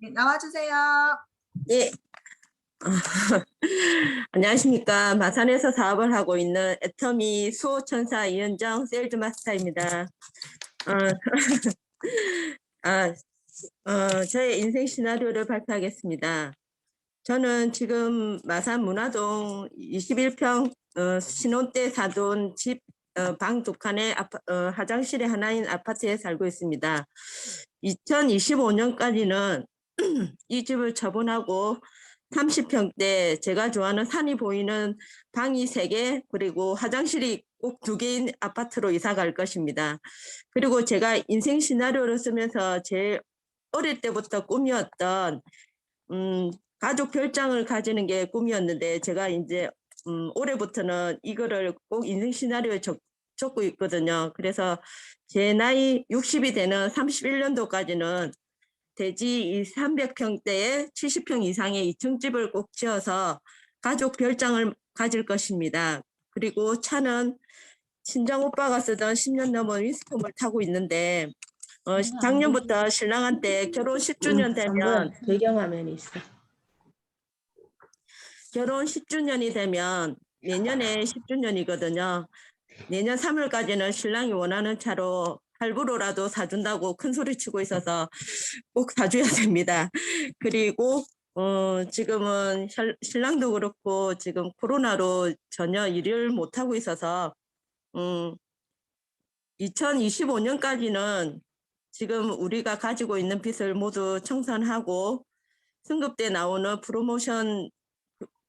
네, 나와주세요. 예. 안녕하십니까. 마산에서 사업을 하고 있는 애터미 수호천사 이현정 세일즈 마스터입니다. 어, 아, 어, 저의 인생 시나리오를 발표하겠습니다. 저는 지금 마산 문화동 21평 어, 신혼 때 사돈 집 어, 방두 칸에 아파, 어, 화장실이 하나인 아파트에 살고 있습니다. 2025년까지는 이 집을 처분하고 30평대 제가 좋아하는 산이 보이는 방이 3개 그리고 화장실이 꼭 두 개인 아파트로 이사 갈 것입니다. 그리고 제가 인생 시나리오를 쓰면서 제일 어릴 때부터 꿈이었던 음, 가족 별장을 가지는 게 꿈이었는데 제가 이제 음, 올해부터는 이거를 꼭 인생 시나리오에 적, 적고 있거든요. 그래서 제 나이 60이 되는 31년도까지는 대지 300평대에 70평 이상의 2층 집을 꼭 지어서 가족 별장을 가질 것입니다. 그리고 차는 친정 오빠가 쓰던 10년 넘은 위스폼을 타고 있는데 어, 작년부터 신랑한테 결혼 10주년 되면 배경화면이 있어. 결혼 10주년이 되면 내년에 10주년이거든요. 내년 3월까지는 신랑이 원하는 차로 할부로라도 사준다고 큰 소리 치고 있어서 꼭 사줘야 됩니다. 그리고 어, 지금은 혈- 신랑도 그렇고 지금 코로나로 전혀 일을 못 하고 있어서 음, 2025년까지는 지금 우리가 가지고 있는 빚을 모두 청산하고 승급 때 나오는 프로모션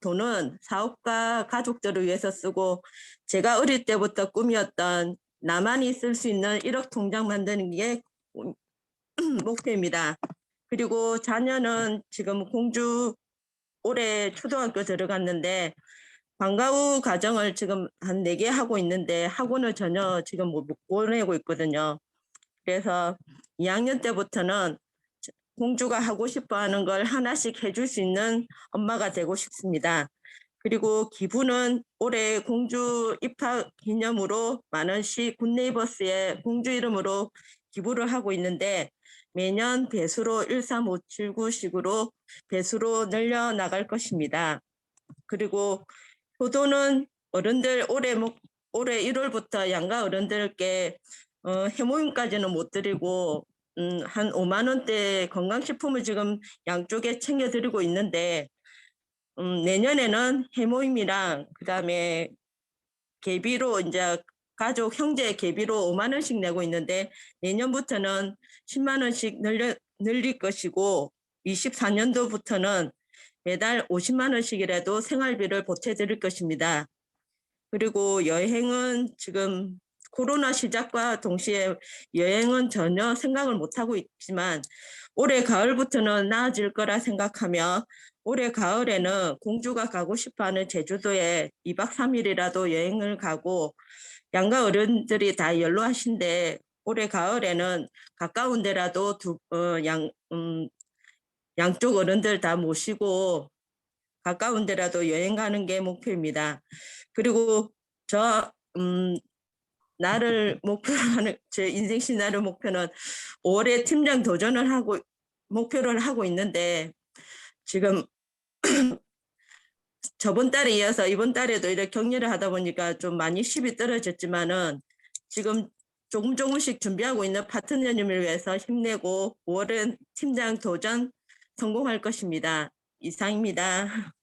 돈은 사업가 가족들을 위해서 쓰고 제가 어릴 때부터 꿈이었던 나만이 쓸 수 있는 1억 통장 만드는 게 목표입니다. 그리고 자녀는 지금 공주 올해 초등학교 들어갔는데 방과 후 과정을 지금 한 네 개 하고 있는데 학원을 전혀 지금 못 보내고 있거든요. 그래서 2학년 때부터는 공주가 하고 싶어 하는 걸 하나씩 해줄 수 있는 엄마가 되고 싶습니다. 그리고 기부는 올해 공주 입학 기념으로 만 원씩 굿네이버스에 공주 이름으로 기부를 하고 있는데 매년 배수로 13579식으로 배수로 늘려 나갈 것입니다. 그리고 효도는 어른들 올해 목, 올해 1월부터 양가 어른들께 어, 해모임까지는 못 드리고 음, 한 5만 원대 건강식품을 지금 양쪽에 챙겨드리고 있는데 음, 내년에는 해모임이랑 그다음에 개비로 이제 가족 형제 개비로 5만 원씩 내고 있는데 내년부터는 10만 원씩 늘려, 늘릴 것이고 24년도부터는 매달 50만 원씩이라도 생활비를 보태드릴 것입니다. 그리고 여행은 지금 코로나 시작과 동시에 여행은 전혀 생각을 못하고 있지만 올해 가을부터는 나아질 거라 생각하며 올해 가을에는 공주가 가고 싶어하는 제주도에 2박 3일이라도 여행을 가고 양가 어른들이 다 연로하신데 올해 가을에는 가까운 데라도 두, 어, 양, 음, 양쪽 어른들 다 모시고 가까운 데라도 여행 가는 게 목표입니다. 그리고 저 음, 나를 목표로 하는 제 인생 시나리오 목표는 올해 팀장 도전을 하고 목표를 하고 있는데 지금 저번 달에 이어서 이번 달에도 이렇게 격려를 하다 보니까 좀 많이 쉽이 떨어졌지만은 지금 조금 조금씩 준비하고 있는 파트너님을 위해서 힘내고 5월은 팀장 도전 성공할 것입니다. 이상입니다.